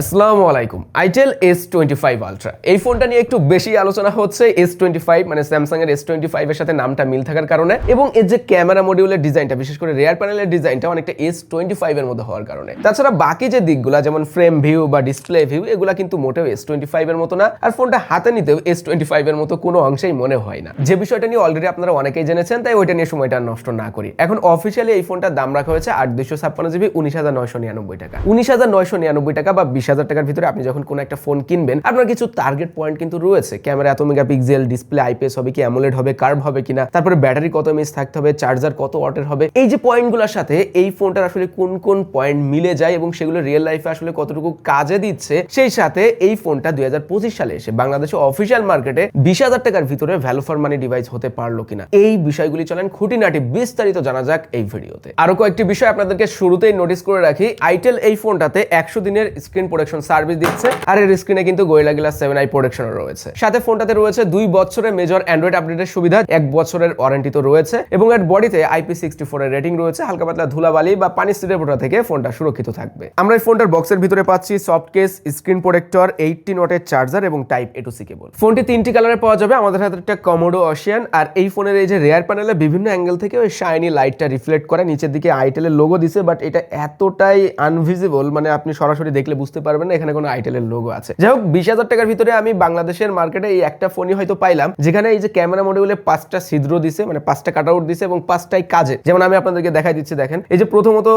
আসসালামু আলাইকুম। Itel S twenty five ultra এই ফোনটা নিয়ে একটু বেশি আলোচনা হচ্ছে এস টোয়েন্টি ফাইভ মানে স্যামসাং এর এস টোয়েন্টি ফাইভ এর সাথে নামটা মিল থাকার কারণে এবং এর যে ক্যামেরা মডিউলের ডিজাইনটা বিশেষ করে রেয়ার প্যানেলের ডিজাইনটা অনেকটা এস টোয়েন্টি ফাইভ এর মতো হওয়ার কারণে। তাছাড়া বাকি যে দিকগুলো, যেমন ফ্রেম ভিউ বা ডিসপ্লে ভিউ এগুলা কিন্তু মোটেও এস টোয়েন্টি ফাইভ এর মতো না। আর ফোনটা হাতে নিতেও এস টোয়েন্টি ফাইভ এর মতো কোনো অংশেই মনে হয় না। যে বিষয়টা নিয়ে অলরেডি আপনারা অনেকেই জেনেছেন, তাই ওইটা নিয়ে সময়টা নষ্ট না করি। এখন অফিসিয়ালি এই ফোনটার দাম রাখা হয়েছে আট দুশো ছাপ্পান্ন জিবি, উনিশ হাজার নয়শো নিরানব্বই টাকা। উনিশ হাজার নয়শো নিরানব্বই টাকা বা বিশ হাজার টাকার ভিতরে আপনি যখন কোনো একটা ফোন কিনবেন, আপনার কিছু টার্গেট পয়েন্ট কিন্তু রয়েছে। ক্যামেরা এত মেগাপিক্সেল ডিসপ্লে আইপিএস হবে কি অ্যামোলেড হবে কার্ভ হবে কিনা, তারপরে ব্যাটারি কত এমএস থাকতে হবে চার্জার কত ওয়াটের হবে, এই যে পয়েন্টগুলোর সাথে এই ফোনটার আসলে কোন কোন পয়েন্ট মিলে যায় এবং সেগুলো রিয়েল লাইফে আসলে কতটুকু কাজে দিচ্ছে, সেই সাথে এই ফোনটা দুই হাজার পঁচিশ সালে এসে বাংলাদেশে অফিসিয়াল মার্কেটে বিশ হাজার টাকার ভিতরে ভ্যালু ফর মানি ডিভাইস হতে পারল কিনা। এই বিষয়গুলি চলেন খুঁটিনাটি বিস্তারিত জানা যাক এই ভিডিওতে। আরও কয়েকটি বিষয় আপনাদেরকে শুরুতেই নোটিস করে রাখি আইটেল এই ফোনটাতে একশো দিনের স্ক্রিন প্রোটেকশন সার্ভিস দিচ্ছে। আর এর স্ক্রিনে কিন্তু Gorilla glass seven i protection রয়েছে। সাথে ফোনটাতে রয়েছে দুই বছরের মেজর অ্যান্ড্রয়েড আপডেটের সুবিধা, এক বছরের ওয়ারেন্টি তো রয়েছে এবং এর বডিতে আইপি সিক্সটি ফোর এর রেটিং রয়েছে, হালকা পাতলা ধুলাবালি বা পানি স্টিলের বোটা থেকে ফোনটা সুরক্ষিত থাকবে। আমরা এই ফোনটার বক্সের ভিতরে পাচ্ছি soft case screen protector eighty নটের charger এবং type A to C cable ফোনটি তিনটি কালারে পাওয়া যাবে, আমাদের হাতে একটা কমোডো অশিয়ান আর এই ফোনের এই যে রেয়ার প্যানেলে বিভিন্ন অ্যাঙ্গেল থেকে ওই শাইনি লাইটটা রিফ্লেক্ট করে, নিচের দিকে আইটেলের লোগো দিছে বাট এটা এতটাই আনভিজিবল মানে আপনি সরাসরি দেখলে বুঝতে পারবেন না, এখানে কোনো আইটেলের লোগো আছে। যাই হোক বিশ হাজার টাকার ভিতরে আমি বাংলাদেশের মার্কেটে এই একটা ফোনই হয়তো পাইলাম, যেখানে এই যে ক্যামেরা মডিউলে পাঁচটা ছিদ্র দিছে মানে পাঁচটা কাট আউট দিছে এবং পাঁচটাই কাজে। যেমন আমি আপনাদেরকে দেখাই দিচ্ছি, দেখেন। এই যে প্রথমত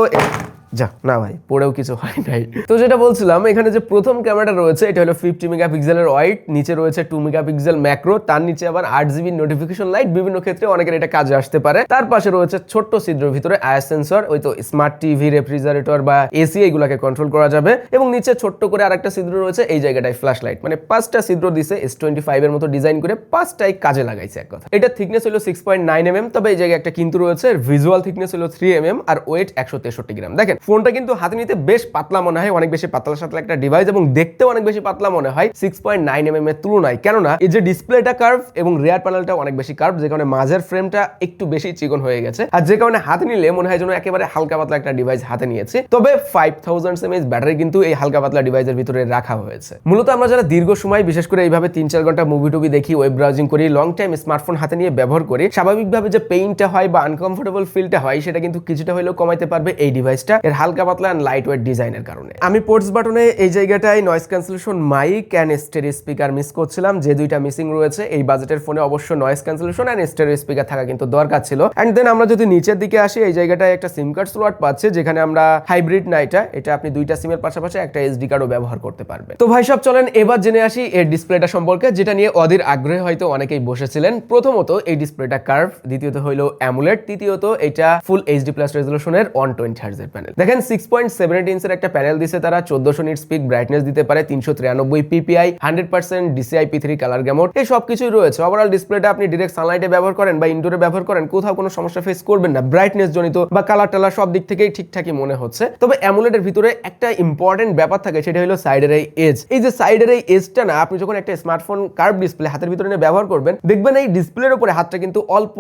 যা, না ভাই, পড়েও কিছু হয় নাই। তো যেটা বলছিলাম, এখানে যে প্রথম ক্যামেরাটা রয়েছে, এটা হলো ফিফটি মেগাপিক্সেলের ওয়াইট নিচে রয়েছে টু মেগাপিক্সেল ম্যাক্রো তার নিচে আবার আট জিবি নোটিফিকেশন লাইট বিভিন্ন ক্ষেত্রে অনেকের এটা কাজে আসতে পারে। তার পাশে রয়েছে ছোট্ট ছিদ্রের ভিতরে আয়ার সেন্সর ওই তো স্মার্ট টিভি রেফ্রিজারেটর বা এসি এগুলাকে কন্ট্রোল করা যাবে। এবং নিচে ছোট্ট করে আরেকটা ছিদ্র রয়েছে, এই জায়গাটায় ফ্ল্যাশ লাইট মানে পাঁচটা ছিদ্র দিছে এস টোয়েন্টি ফাইভ এর মতো ডিজাইন করে পাঁচটাই কাজে লাগাইছে এক কথা। এটা থিকনেস হলো six point nine M M তবে এই জায়গায় একটা কিন্তু রয়েছে ভিজুয়াল থিকনেস হলো থ্রি এম এম আর ওয়েট একশো তেষট্টি গ্রাম দেখেন ফোনটা কিন্তু হাতে নিতে বেশ পাতলা মনে হয়, অনেক বেশি পাতলা সাতলা একটা ডিভাইস এবং দেখতেও অনেক বেশি পাতলা মনে হয় six point nine M M এর তুলনায়। কেননা এই যে ডিসপ্লেটা কার্ভ এবং রেয়ার প্যানেলটা অনেক বেশি কার্ভ যে কারণে মাঝের ফ্রেমটা একটু বেশি চিকন হয়ে গেছে। আর যে কারণে হাতে নিলে মনে হয় যেন একেবারে হালকা পাতলা একটা ডিভাইস হাতে নিয়েছে। তবে ফাইভ থাউজেন্ড এমএস ব্যাটারি কিন্তু এই হালকা পাতলা ডিভাইসের ভিতরে রাখা হয়েছে। মূলত আমরা যারা দীর্ঘ সময়, বিশেষ করে এইভাবে তিন চার ঘণ্টা মুভি টুভি দেখি ওয়েব ব্রাউজিং করি লং টাইম স্মার্টফোন হাতে নিয়ে ব্যবহার করি, স্বাভাবিকভাবে যে পেইনটা হয় বা আনকমফোর্টেবল ফিলটা হয়, সেটা কিন্তু কিছুটা হলেও কমাইতে পারবে এই ডিভাইসটা এর হালকা পাতলা অ্যান্ড লাইট ওয়েট ডিজাইনের কারণে। আমি পোর্টস বাটনে এই জায়গাটায় noise cancellation mic and stereo speaker miss করছিলাম। যে দুইটা মিসিং রয়েছে, এই বাজেটের ফোনে অবশ্য noise cancellation and stereo speaker থাকা কিন্তু দরকার ছিল। অ্যান্ড দেন আমরা যদি নিচের দিকে আসি, এই জায়গাটায় একটা সিম কার্ড স্লট পাচ্ছে, যেখানে আমরা হাইব্রিড না এটা এটা আপনি দুইটা সিমের পাশাপাশি একটা এসডি কার্ডও ব্যবহার করতে পারবেন। তো ভাই, সব চলেন, এবার জেনে আসি এর ডিসপ্লেটা সম্পর্কে, যেটা নিয়ে অধীর আগ্রহে হয়তো অনেকেই বসেছিলেন। প্রথমত এই ডিসপ্লেটা কার্ভ দ্বিতীয়ত হইল অ্যামুলেট তৃতীয়ত এটা ফুল এইচডি প্লাস রেজলিউশনের ওয়ান টোয়েন্টি হার্জের প্যানেল দেখেন সিক্স পয়েন্ট সেভেন ইঞ্চের একটা প্যানেল দিছে তারা, চোদ্দশো নিট স্পিক ব্রাইটনেস দিতে পারে, তিনশো তিরানব্বই PPI hundred percent DCI P three colour gamut এই সব কিছুই রয়েছে ওভারঅল ডিসপ্লেটা আপনি ডিরেক্ট সানলাইটে ব্যবহার করেন বা ইনডোরে ব্যবহার করেন, কোথাও কোনো সমস্যা ফেস করবেন না। ব্রাইটনেস জনিত বা কালার টালার সব দিক থেকেই ঠিকঠাকই মনে হচ্ছে। তবে অ্যামুলেটের ভিতরে একটা ইম্পর্টেন্ট ব্যাপার থাকে, সেটা হলো সাইডের এই এজ এই যে সাইডের এই এজটা না, আপনি যখন একটা স্মার্টফোন কার্ভ ডিসপ্লে হাতের ভিতরে নিয়ে ব্যবহার করবেন, দেখবেন এই ডিসপ্লের উপরে হাতটা কিন্তু অল্প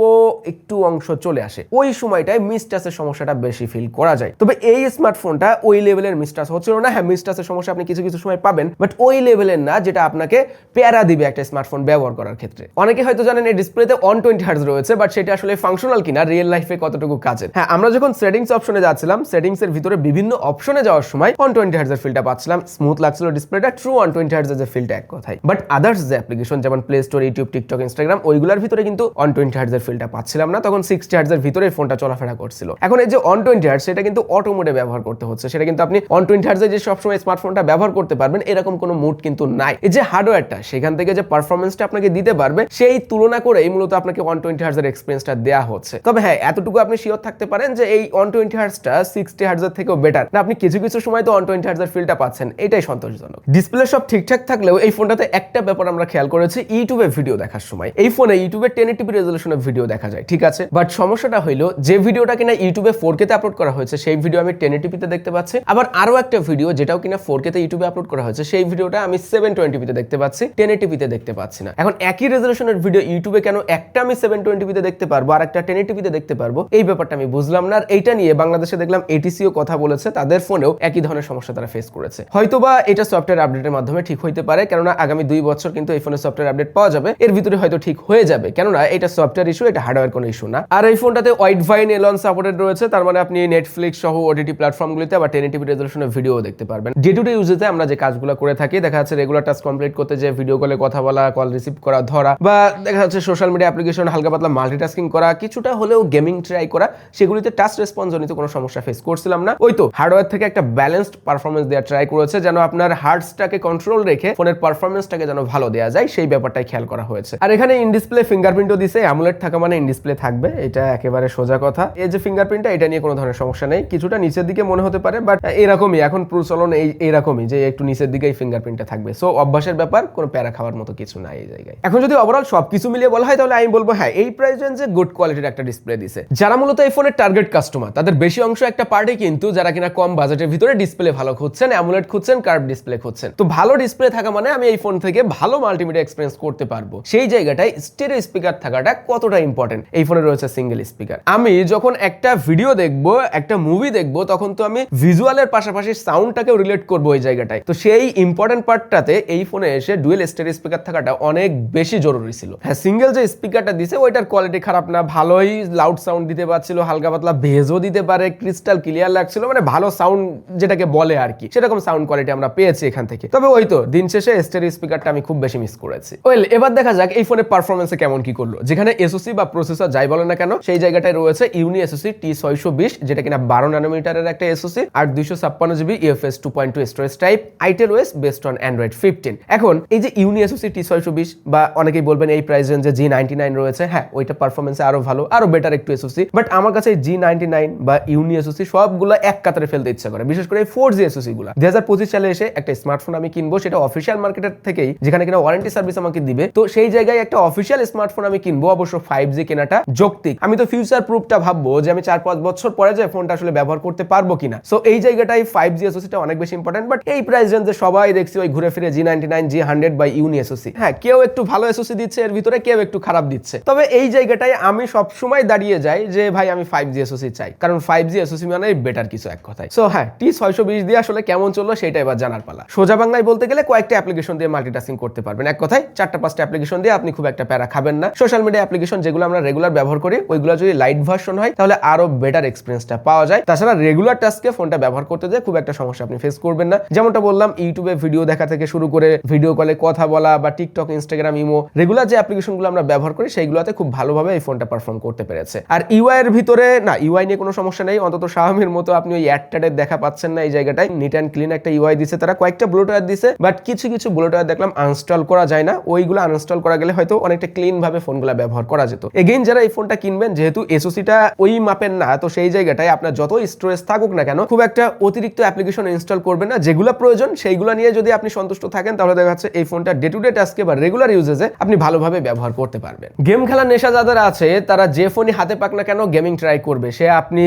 একটু অংশ চলে আসে। ওই সময়টায় মিসটাসের সমস্যাটা বেশি ফিল করা যায়। তবে এই স্মার্টফোনটা ওই লেভেলের মিসটাস হচ্ছিল না। হ্যাঁ মিসটাসের সমস্যা আপনি কিছু কিছু সময় পাবেন বাট ওই লেভেলের না, যেটা আপনাকে প্যারা দিবে একটা স্মার্টফোন ব্যবহার করার ক্ষেত্রে। অনেকে হয়তো জানেন এই ডিসপ্লেতে অন টোয়েন্টি হার্জ রয়েছে বাট সেটা আসলে ফাংশনাল কিনা রিয়েল লাইফে কতটুকু কাজের। হ্যাঁ আমরা যখন সেটিংস অপশনে যাচ্ছিলাম সেটিংস এর ভিতরে বিভিন্ন অপশনে যাওয়ার সময় অন টোয়েন্টি হার্জের ফিলটা পাচ্ছিলাম। স্মুথ লাগছিল ডিসপ্লেটা ট্রু অন টোয়েন্টি হার্জের ফিলটা এক কথাই বাট আদার্স যে অ্যাপ্লিকেশন যেমন play store YouTube TikTok Instagram ওইগুলোর ভিতরে কিন্তু অন টোয়েন্টি হার্জের ফিলটা পাচ্ছিলাম না। তখন সিক্সটি হার্জের ভিতরে ফোনটা চলাফেরা করছিল। এখন এই যে অন টোয়েন্টি হার্জ সেটা কিন্তু অটো মোডে ব্যবহার করতে হচ্ছে, সেটা কিন্তু আপনি অন টোয়েন্টি হার্জে যে সবসময় স্মার্টফোনটা ব্যবহার করতে পারবেন, এরকম কোনো মুড কিন্তু নাই। এই যে হার্ডওয়্যারটা সেখান থেকে যে পারফরমেন্সটা আপনাকে দিতে পারবে, সেই তুলনা করেই মূলত আপনাকে ওয়ান টোয়েন্টি হার্জের এক্সপিরিয়েন্সটা দেওয়া হচ্ছে। তবে হ্যাঁ এতটুকু আপনি শিওর থাকতে পারেন যে এই ওয়ান টোয়েন্টি হার্জটা সিক্সটি হার্জের থেকেও বেটার না, আপনি কিছু কিছু সময় তো ওয়ান টোয়েন্টি হার্জের ফিলটা পাচ্ছেন, এটাই সন্তোষজনক। ডিসপ্লে সব ঠিকঠাক থাকলেও এই ফোনটাতে একটা ব্যাপার আমরা খেয়াল করেছি ইউটিউবে ভিডিও দেখার সময়। এই ফোনে ইউটিউবে টেন টিভি রেজলিউশনের ভিডিও দেখা যায়, ঠিক আছে? বাট সমস্যাটা হইল, যে ভিডিওটা কিনা ইউটিউবে ফোর কেতে আপলোড করা হয়েছে, সেই ভিডিও আমি টেন তে দেখতে পাচ্ছি। আবার আরও একটা ভিডিও যেটাও কিনা ফোর কে তে ইউটিউবে আপলোড করা হয়েছে, সেই ভিডিওটা আমি সেভেন তে দেখতে পাচ্ছি টেন তে দেখতে পাচ্ছি না। এখন একই রেজলিউশনের ভিডিও ইউটিউবে কেন একটা আমি সেভেন তে দেখতে পারব, আর একটা টেন তে দেখতে পারব? এই ব্যাপারটা আমি বুঝলাম না, আর এইটা নিয়ে বাংলাদেশে দেখলাম এটিসিও কথা বলেছে, তাদের ফোনেও একই ধরনের সমস্যা তারা ফেস করেছে। হয়তোবা এটা সফটওয়্যার আপডেটের মাধ্যমে ঠিক হইতে পারে, কেননা আগামী দুই বছর কিন্তু এই ফোনের সফটওয়্যার আপডেট পাওয়া যাবে, এর ভিতরে হয়তো ঠিক হয়ে যাবে, কেননা এটা সফটওয়্যার ইস্যু এটা হার্ডওয়্যার কোনো ইস্যু না। আর এই ফোনটাতে ওয়াইড ভাইন এলন সাপোর্টেড রয়েছে, তার মানে আপনি নেটফ্লিক্স সহ ওটিটি প্ল্যাটফর্মগুলিতে আবার টেন টিভি রেজলিউশনের ভিডিও দেখতে পারবেন। ডে টু ডে ইউজেতে আমরা যে কাজগুলো করে থাকি, দেখা যাচ্ছে রেগুলার টাস্ক কমপ্লিট করতে যে ভিডিও কলে কথা বলা কল রিসিভ করা, ধরা, বা দেখা যাচ্ছে সোশ্যাল মিডিয়া অ্যাপ্লিকেশন হালকা পাতলা মাল্টিটাস্কিং করা, কিছুটা হলেও গেমিং ট্রাই করা, সেগুলিতে টাচ রেসপন্স জনিত কোনো সমস্যা ফেস করছিলাম না। ওই তো হার্ডওয়্যার থেকে একটা ব্যালেন্সড পারফরমেন্স দেওয়ার ট্রাই করেছে, যেন আপনার হার্টসটাকে কন্ট্রোল রেখে ফোনের পারফরমেন্সটাকে যেন ভালো দেওয়া যায়, সেই ব্যাপারটাই খেয়াল করা হয়েছে। আর এখানে ইন ডিসপ্লে ফিঙ্গারপ্রিন্টও দিছে অ্যামুলেট থাকা মানে ইন ডিসপ্লে থাকবে, এটা একেবারে সোজা কথা। এই যে ফিঙ্গারপ্রিন্টটা এটা নিয়ে কোনো ধরনের সমস্যা নেই, কিছুটা নিচের দিকে মনে হতে পারে বাট এরকমই, এখন প্রচলন এই এরকমই যে একটু নিচের দিকেই ফিঙ্গারপ্রিন্টটা থাকবে। সো অভ্যাসের ব্যাপার, কোনো প্যারা খাওয়ার মতো কিছু নাই এই জায়গায়। এখন যদি ওভারঅল সবকিছু মিলিয়ে বলা হয়, তাহলে আমি বলব হ্যাঁ এই প্রাইস রেঞ্জে গুড কোয়ালিটির একটা ডিসপ্লে দিছে। যারা মূলত এই ফোনের টার্গেট কাস্টমার তাদের বেশি অংশ একটা পার্টি কিন্তু যারা কিনা কম বাজেটের ভিতরে ডিসপ্লে ভালো খুঁজছেন অ্যামুলেট খুঁজছেন কার্ভ ডিসপ্লে খুঁজছেন। তো ভালো ডিসপ্লে থাকা মানে আমি এই ফোন থেকে ভালো মাল্টিমিডিয়া এক্সপিরিয়েন্স করতে পারব। সেই জায়গাটায় স্টেরিও স্পিকার থাকাটা কতটা ইম্পর্টেন্ট এই ফোনে রয়েছে সিঙ্গেল স্পিকার আমি যখন একটা ভিডিও দেখব, একটা মুভি দেখব তখন তো আমি ভিজুয়ালের পাশাপাশি সাউন্ডটাকেও রিলেট করব ওই জায়গাটায়। তো সেই ইম্পর্টেন্ট পার্টটাতে এই ফোনে এসে ডুয়েল স্টেরিও স্পিকার থাকাটা অনেক বেশি জরুরি ছিল। হ্যাঁ সিঙ্গেল যে স্পিকারটা দিছে, ওইটার কোয়ালিটি খারাপ না, ভালোই লাউড সাউন্ড দিতে পারছিল, হালকা পাতলা ভেজও দিতে পারে ক্রিস্টাল ক্লিয়ার লাগছিল মানে ভালো সাউন্ড যেটাকে বলে আর কি, সেরকম সাউন্ড কোয়ালিটি আমরা পেয়েছি এখান থেকে। তবে ওই তো, দিন শেষে স্টেরিও স্পিকারটা আমি খুব বেশি মিস করেছি। ওয়েল এবার দেখা যাক এই ফোনের পারফরমেন্সে কেমন কি করল। যেখানে এসওসি বা প্রসেসর যাই বলে না কেন, সেই জায়গাটায় রয়েছে ইউনি এসওসি টি ছয়শো বিশ, যেটা কিনা বারো ন্যানোমিটারের একটা এসওসি আর দুইশো ছাপ্পান্ন GB UFS two point two storage type itel OS based on Android fifteen এখন এই যে ইউনি এসওসি টি ছয়শো বিশ বা অনেকেই বলবেন এই প্রাইস রেঞ্জে জি নাইনটি নাইন রয়েছে হ্যাঁ ওইটা পারফরমেন্সে আরও ভালো, আরও বেটার একটু এসওসি বাট আমার কাছে জি নাইনটি নাইন বা ইউনি এসওসি সবগুলো এক কাতারে ফেলতে ইচ্ছা করে, বিশেষ করে ফোর জি এসওসি গুলো। দুই হাজার পঁচিশ সালে এসে একটা স্মার্টফোন আমি কিনবো, সেটা অফিসিয়াল মার্কেটের থেকেই, যেখানে কিনা ওয়ারেন্টি সার্ভিস আমাকে দিবে। তো সেই জায়গায় একটা অফিসিয়াল স্মার্টফোন আমি কিনবো, অবশ্য ফাইভ জি কেনাটা যৌক্তিক। আমি তো ফিউচার প্রুফটা ভাববো যে আমি চার পাঁচ বছর পরে যে ফোনটা আসলে ব্যবহার করতে পারব কিনা? সো এই জায়গাটাই ফাইভ জি এসওসিটা অনেক বেশি ইম্পর্টেন্ট বাট এই প্রাইস রেঞ্জে সবাই দেখছি ওই ঘুরে ফিরে G ninety nine G hundred by Unisoc হ্যাঁ কেউ একটু ভালো এসওসি দিচ্ছে, এর ভিতরে কেউ একটু খারাপ দিচ্ছে। তবে এই জায়গাটায় আমি সবসময় দাঁড়িয়ে যাই যে, ভাই, আমি ফাইভ জি এসোসি চাই। কারণ ফাইভ জি এসওসি মানে বেটার কিছু এক কথায়। সো হ্যাঁ টি ছয়শো বিশ দিয়ে আসলে কেমন চলল সেটা এবার জানার পালা। সোজা বাংলায় বলতে গেলে কয়েকটা অ্যাপ্লিকেশন দিয়ে মাল্টিটাস্কিং করতে পারবেন। এক কথায়, চারটা পাঁচটা অ্যাপ্লিকেশন দিয়ে আপনি খুব একটা প্যারা খাবেন না। সোশ্যাল মিডিয়া অ্যাপ্লিকেশন যেগুলো আমরা রেগুলার ব্যবহার করি, ওইগুলো যদি লাইট ভার্সন হয়, তাহলে আরও বেটার এক্সপিরিয়েন্সটা পাওয়া যায়। তাছাড়া রেগুলার টাস্কে ফোনটা ব্যবহার করতে যে খুব একটা সমস্যা আপনি ফেস করবেন না। যেমনটা বললাম ইউটিউবে ভিডিও দেখা থেকে শুরু করে ভিডিও কলে কথা বলা বা টিকটক ইনস্টাগ্রাম ইমো রেগুলার যে অ্যাপ্লিকেশনগুলো আমরা ব্যবহার করি, সেইগুলোতে খুব ভালোভাবে এই ফোনটা পারফর্ম করতে পেরেছে। আর ইউআই এর ভিতরে, না ইউআই নিয়ে কোনো সমস্যা নেই। অন্তত শাওমির মতো আপনি ওই অ্যাডটাডের দেখা পাচ্ছেন না এই জায়গাটায়। নিট অ্যান্ড ক্লিন একটা ইউআই দিছে তারা। কয়েকটা ব্লুটওয়্যার দিছে বাট কিছু কিছু ব্লুটওয়্যার দেখলাম আনস্টল করা যায় না। ওইগুলো আনস্টল করা গেলে হয়তো অনেকটা ক্লিন ভাবে ফোনগুলো ব্যবহার করা যেত। এগেইন যারা এই ফোনটা কিনবেন, যেহেতু এসওসিটা ওই মাপের না, তো সেই জায়গাটায় আপনার যত স্টোরেজ থাকুক না কেন, খুব একটা অতিরিক্ত অ্যাপ্লিকেশন ইনস্টল করবেন না। যেগুলো প্রয়োজন, সেইগুলো নিয়ে যদি আপনি সন্তুষ্ট থাকেন, তাহলে দেখা যাচ্ছে এই ফোনটা ডে টু ডে টাস্কে বা রেগুলার ইউজেসে আপনি ভালোভাবে ব্যবহার করতে পারবেন। গেম খেলার নেশা যাদের আছে, তারা যে ফোনই হাতে পাক না কেন গেমিং ট্রাই করবে। সে আপনি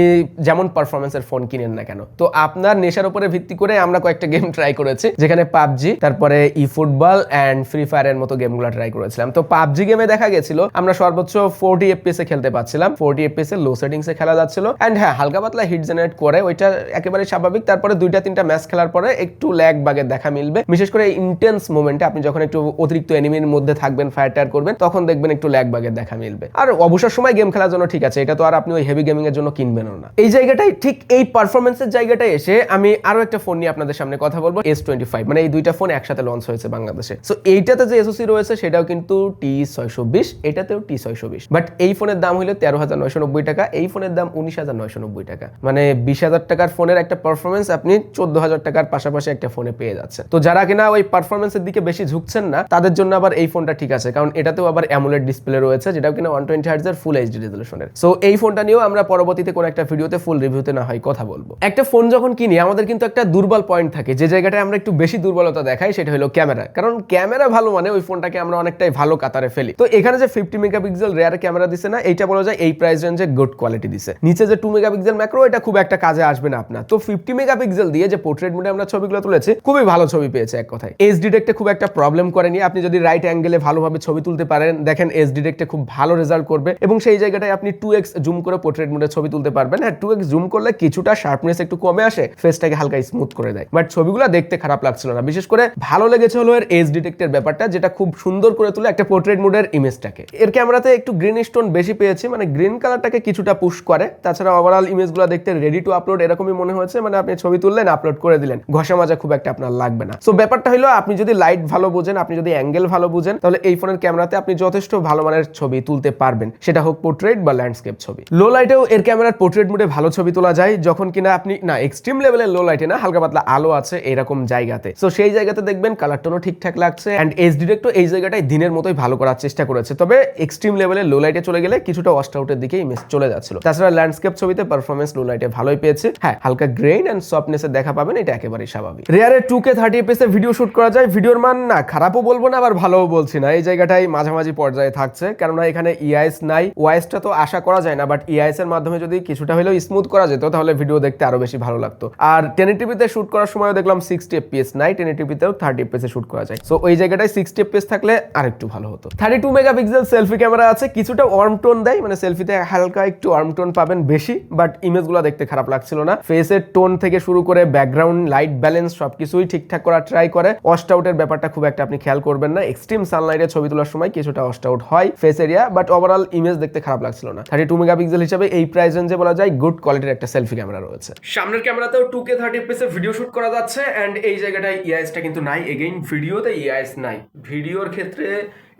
যেমন পারফরমেন্সের ফোন কিনেন না কেন। তো আপনার নেশার উপরে ভিত্তি করে আমরা কয়েকটা গেম ট্রাই করেছি। যেখানে পাবজি, তারপরে ই ফুটবল অ্যান্ড ফ্রি ফায়ারের মতো গেমগুলো ট্রাই করেছিলাম। তো পাবজি গেমে দেখা গেছিল, আমরা সর্বোচ্চ ফোরটি এফপিএস এ খেলতে পারছিলাম। ফোরটি এফপিএস এ লো সেটিংস খেলা যাচ্ছিল। অ্যান্ড হ্যাঁ হালকা পাতলা হিট জেনারেট করে, ওইটা একেবারে স্বাভাবিক। তারপরে দুইটা, তিনটা ম্যাচ খেলার পরে একটু ল্যাগ বাগের দেখা মিলবে। বিশেষ করে ইন্টেন্স মোমেন্টে আপনি যখন একটু অতিরিক্ত এনিমির মধ্যে থাকবেন ফায়ার টায়ার করবেন, তখন দেখবেন একটু ল্যাগ বাগের দেখা মিলবে। আর অবসর সময় গেম খেলার জন্য ঠিক আছে, এটা তো আর আপনি ওই হেভি গেমিং এর জন্য কিনবেনও না। এই জায়গাটাই, ঠিক এই পারফরমেন্সের জায়গাটায় এসে আমি আরও একটা ফোন নিয়ে আপনাদের সামনে কথা বলব এস টোয়েন্টি ফাইভ মানে এই দুইটা ফোন একসাথে লঞ্চ হয়েছে বাংলাদেশে। সো এইটাতে যে এসওসি রয়েছে, সেটাও কিন্তু টি ছয়শো বিশ এটাতেও টি ছয়শো বিশ বাট এই ফোনের দাম হলো তেরো হাজার নয়শো নব্বই টাকা, এই ফোনের দাম উনিশ হাজার নয়শো নব্বই টাকা। মানে বিশ হাজার টাকার ফোনের একটা পারফরমেন্স আপনি চোদ্দ হাজার টাকার পাশাপাশি একটা ফোনে পেয়ে যাচ্ছেন। তো যারা কিনা ওই পারফরমেন্সের দিকে বেশি ঝুঁকছেন না, তাদের জন্য আবার এই ফোনটা ঠিক আছে। কারণ এটাতেও আবার অ্যামুলেট ডিসপ্লে রয়েছে, যেটাও কিনা ওয়ান টোয়েন্টি হার্জের ফুল এইচডি রেজলিউশনের সো এই ফোনটা নিয়েও আমরা পরবর্তীতে কোনো একটা ভিডিওতে ফুল রিভিউতে না হয় কথা বলব। একটা ফোন যখন কিনি, আমাদের কিন্তু একটা দুর্বল পয়েন্ট থাকে। যে জায়গাটায় আমরা একটু বেশি দুর্বলতা দেখাই, সেটা হলো ক্যামেরা। কারণ ক্যামেরা ভালো মানে ওই ফোনটাকে আমরা অনেকটাই ভালো কাতারে ফেলি। তো এখানে যে ফিফটি মেগাপিক্সেল রেয়ার ক্যামেরা দিছে না, এইটা বলা যায় এই প্রাইস রেঞ্জে গুড কোয়ালিটি দিছে। নিচে যে টু মেগাপিক্সেল ম্যাক্রো এটা খুব একটা একটা কাজে আসবে না আপনার। তো ফিফটি মেগাপিক্সেল দিয়ে যে পোর্ট্রেট মোডে আমরা ছবিগুলো তুলেছি, খুবই ভালো ছবি পেয়েছে এক কথায়। এস ডিটেক্টে খুব একটা প্রবলেম করেনি আপনি যদি রাইট অ্যাঙ্গেলে ভালোভাবে ছবি তুলতে পারেন, দেখেন এস ডিটেক্টে খুব ভালো রেজাল্ট করবে এবং সেই জায়গাটায় আপনি টু এক্স জুম করে পোর্ট্রেট মোডে ছবি তুলতে পারবেন। হ্যাঁ টু এক্স জুম করলে কিছুটা শার্পনেস একটু কমে আসে ফেসটাকে হালকা স্মুথ করে দেয়। বাট ছবিগুলো দেখতে খারাপ লাগছিল না। বিশেষ করে ভালো লেগেছে হলো এর এস ডিটেক্টের ব্যাপারটা, যেটা খুব সুন্দর করে তুলে একটা পোর্ট্রেট মোডের ইমেজটাকে এর ক্যামেরাতে একটু গ্রিন স্টোন বেশি পেয়েছি মানে গ্রিন কালারটাকে কিছুটা পুশ করে। তাছাড়া ওভারঅল ইমেজগুলো দেখতে রেডি টু আপলোড এরকমই মনে হয়েছে মানে আপনি ছবি তুললেন আপলোড করে দিলেন। ঘষা মাজা খুব একটা আপনার লাগবে না। সো ব্যাপারটা হলো আপনি যদি লাইট ভালো বুঝেন, আপনি যদি অ্যাঙ্গেল ভালো বুঝেন, তাহলে এই ফোনের ক্যামেরাতে আপনি যথেষ্ট ভালো মানের ছবি তুলতে পারবেন। সেটা হোক পোর্ট্রেট বা ল্যান্ডস্কেপ ছবি। লো লাইটেও এর ক্যামেরার পোর্ট্রেট মোডে ভালো ছবি তোলা যায়, যখন কিনা আপনি, না এক্সট্রিম লেভেলের লো লাইটে না, হালকা পাতলা আলো আছে এরকম জায়গাতে। সো সেই জায়গাতে দেখবেন কালার টোনও ঠিকঠাক লাগছে অ্যান্ড এস ডিরেক্টও এই জায়গাটায় দিনের মতোই ভালো করার চেষ্টা করেছে। তবে এক্সট্রিম লেভেলের লো লাইটে চলে গেলে কিছুটা ওয়াস্ট আউটের দিকে ইমেজ চলে যাচ্ছিল। তাছাড়া ল্যান্ডস্কেপ ছবিতে পারফরমেন্স লো লাইটে ভালোই পেয়েছে। হ্যাঁ হালকা গ্রেইন অ্যান্ড সফটনেসের দেখা পাবেন, এটা একেবারেই স্বাভাবিক। রেয়ারে টু কে থার্টি এপিএসে ভিডিও শুট করা যায়। ভিডিওর মান না, খারাপও বলব না, আবার ভালোও বলছি না। এই জায়গাটাই মাঝামাঝি পর্যায়ে থাকছে। কেননা এখানে ইআইএস নাই। ওয়াইসটা তো আশা করা যায় না বাট ইআইএস এর মাধ্যমে যদি কিছুটা হলেও স্মুথ করা যেত, তাহলে ভিডিও দেখতে আরও বেশি ভালো লাগতো। আর টেন টিভিতে শুট করার সময় দেখলাম সিক্সটি এফপিএস নাই টেন টিভিতেও থার্টি এফপিএস শুট করা যায়। সো ওই জায়গাটায় সিক্সটি এফপিএস থাকলে আরেকটু ভালো হতো। Thirty two megapixel selfie camera আছে, কিছুটা ওয়ার্ম টোন দেয় মানে সেলফিতে হালকা একটু ওয়ার্ম টোন পাবেন বেশি বাট ইমেজগুলো দেখতে খারাপ লাগছিল না। ফেসের টোন থেকে শুরু করে ব্যাকগ্রাউন্ড লাইট ব্যালেন্স সবকিছুই ঠিকঠাক করা ট্রাই করে। ওয়াস্ট আউটের ব্যাপারটা খুব একটা আপনি খেয়াল করবেন না। এক্সট্রিম সানলাইটে ছবি তোলার সময় কিছুটা ওয়াস্ট আউট হয় face area but overall image দেখতে খারাপ লাগছিল না। থার্টি টু মেগাপিক্সেল হিসাবে এই প্রাইস রেঞ্জে বলা যায় গুড কোয়ালিটির একটা সেলফি ক্যামেরা রয়েছে। সামনের ক্যামেরাতেও two K thirty FPS video shoot করা যাচ্ছে অ্যান্ড এই জায়গাটায় ইআইএসটা কিন্তু নাই। এগেইন ভিডিওতে ইআইএস নাই। ভিডিওর ক্ষেত্রে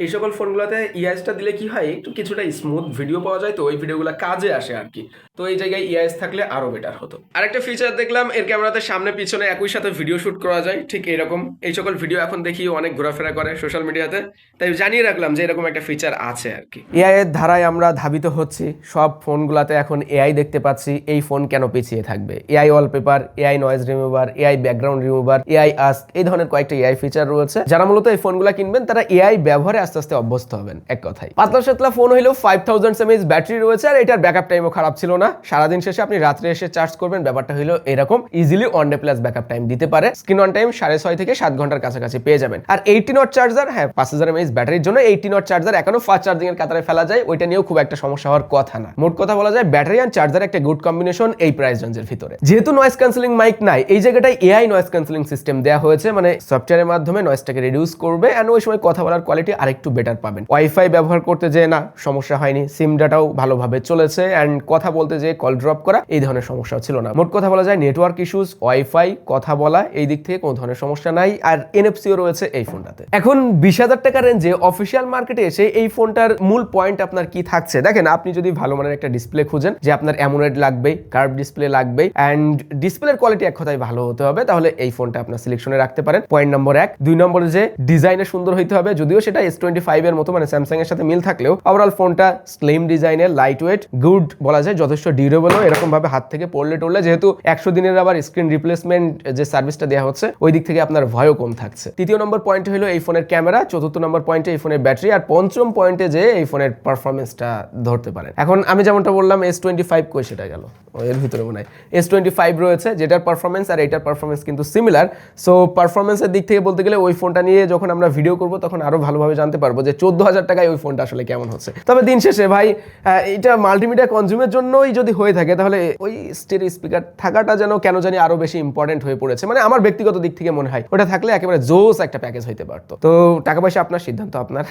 এই সকল ফোনগুলোতে ইআইএসটা দিলে কি হয়, একটু কিছুটা স্মুথ ভিডিও পাওয়া যায়, তো ওই ভিডিওগুলো কাজে আসে আর কি তো এই জায়গায় ইআইএস থাকলে আরও বেটার হতো। আরেকটা ফিচার দেখলাম, এর ক্যামেরাতে সামনে পিছনে একই সাথে ভিডিও শুট করা যায়, ঠিক এরকম। এই সকল ভিডিও এখন দেখি অনেক ঘোরাফেরা করে সোশ্যাল মিডিয়াতে তাই জানিয়ে রাখলাম যে এরকম একটা ফিচার আছে আর কি এআই এর ধারায় আমরা ধাবিত হচ্ছি, সব ফোনগুলোতে এখন এআই দেখতে পাচ্ছি, এই ফোন কেন পিছিয়ে থাকবে? AI wallpaper AI noise remover AI background remover AI ask এই ধরনের কয়েকটা এআই ফিচার রয়েছে। যারা মূলত এই ফোনগুলো কিনবেন, তারা এআই ব্যবহারে আস্তে আস্তে অভ্যস্ত হবেন, এক কথায় পাতলা সাতলা ফোন হইলেও ফাইভ থাউজেন্ড এমএইচ ব্যাটারি রয়েছে আর এটার ব্যাকআপ টাইমও খারাপ ছিল না। সারাদিন শেষে আপনি রাত্রে এসে চার্জ করবেন, ব্যাপারটা হলো এরকম। Easily one day plus backup time দিতে পারে। স্ক্রিন অন টাইম সাড়ে ছয় থেকে সাত ঘণ্টার কাছাকাছি পেয়ে যাবেন। আর এইটি নট চার্জার হ্যাঁ পাঁচ হাজার এমএইচ ব্যাটারির জন্য এইটি নট চার্জার এখনও ফাস্ট চার্জিং এর কাতারে ফেলা যায়। ওইটা নিয়েও খুব একটা সমস্যা হওয়ার কথা না। মোট কথা বলা যায় ব্যাটারি অ্যান্ড চার্জার একটা গুড কম্বিনেশন এই প্রাইস রেঞ্জের ভিতরে। যেহেতু নয়েস ক্যান্সেলিং মাইক নাই, এই জায়গাটায় এআই নয়েস ক্যান্সেলিং সিস্টেম দেওয়া হয়েছে। মানে সফটওয়্যারের মাধ্যমে নয়েজটাকে রিডিউস করবে। অ্যান্ড ওই সময় কথা বলার কোয়ালিটি আরেকটু বেটার পাবেন। ওয়াইফাই ব্যবহার করতে যে না, সমস্যা হয়নি। সিম ডাটাও ভালোভাবে চলেছে। অ্যান্ড কথা বলতে যে কল ড্রপ করা, এই ধরনের সমস্যা ছিল না। মোট কথা বলা যায় নেটওয়ার্ক ইস্যুস ওয়াইফাই কথা বলা, এই দিক থেকে কোনো ধরনের সমস্যা নাই। আর এনএফসিও রয়েছে এই ফোনটাতে এখন বিশ হাজার টাকা রেঞ্জে অফিসিয়াল মার্কেটে এসে এই ফোনটার মূল পয়েন্ট আপনার কি থাকছে? দেখেন, আপনি যদি ভালো মানের একটা ডিসপ্লে খুঁজেন, যে আপনার অ্যামোলেড লাগবে কার্ভ ডিসপ্লে লাগবে অ্যান্ড ডিসপ্লের কোয়ালিটি এক কথায় ভালো হতে হবে, তাহলে এই ফোনটা আপনার সিলেকশনে রাখতে পারেন। পয়েন্ট নম্বর এক। দুই নম্বরে যে ডিজাইনে সুন্দর হইতে হবে, যদিও সেটা টোয়েন্টি ফাইভ এর মতো মানে স্যামসাং এর সাথে মিল থাকলেও ওভারঅল ফোনটা স্লিম ডিজাইনের লাইট ওয়েট গুড বলা যায়, যথেষ্ট হাত থেকে পড়লে টড়লে, যেহেতু একশো দিনের আবার স্ক্রিন রিপ্লেসমেন্ট যে সার্ভিসটা দেওয়া হচ্ছে, ওই দিক থেকে আপনার ভয়ও কম থাকছে। তৃতীয় নম্বর পয়েন্ট হলো এই ফোনের ক্যামেরা চতুর্থ নম্বর পয়েন্টে এই ফোনের ব্যাটারি আর পঞ্চম পয়েন্টে যে এই ফোনের পারফরমেন্সটা ধরতে পারেন। এখন আমি যেমনটা বললাম এস টোয়েন্টি ফাইভ কই সেটা গেল? এর ভিতরে মনে হয়। এস টোয়েন্টি ফাইভ রয়েছে, যেটার পারফরমেন্স আর এইটার পারফরমেন্স কিন্তু সিমিলার সো পারফরমেন্সের দিক থেকে বলতে গেলে, ওই ফোনটা নিয়ে যখন আমরা ভিডিও করব, তখন আরও ভালোভাবে জানতে পারব যে চোদ্দ হাজার টাকায় ওই ফোনটা আসলে কেমন হচ্ছে। তবে দিন শেষে ভাই এটা মাল্টিমিডিয়া কনজিউমের জন্যই যদি হয়ে থাকে, তাহলে ওই স্টেরি স্পিকার থাকাটা যেন কেন জানি আরও বেশি ইম্পর্টেন্ট হয়ে পড়েছে। মানে আমার ব্যক্তিগত দিক থেকে মনে হয়, ওটা থাকলে একেবারে জোস একটা প্যাকেজ হইতে পারতো। তো টাকা পয়সা আপনার, সিদ্ধান্ত আপনার।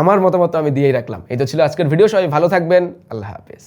আমার মতামত আমি দিয়েই রাখলাম। এই তো ছিল আজকের ভিডিও সবাই ভালো থাকবেন। আল্লাহ হাফেজ।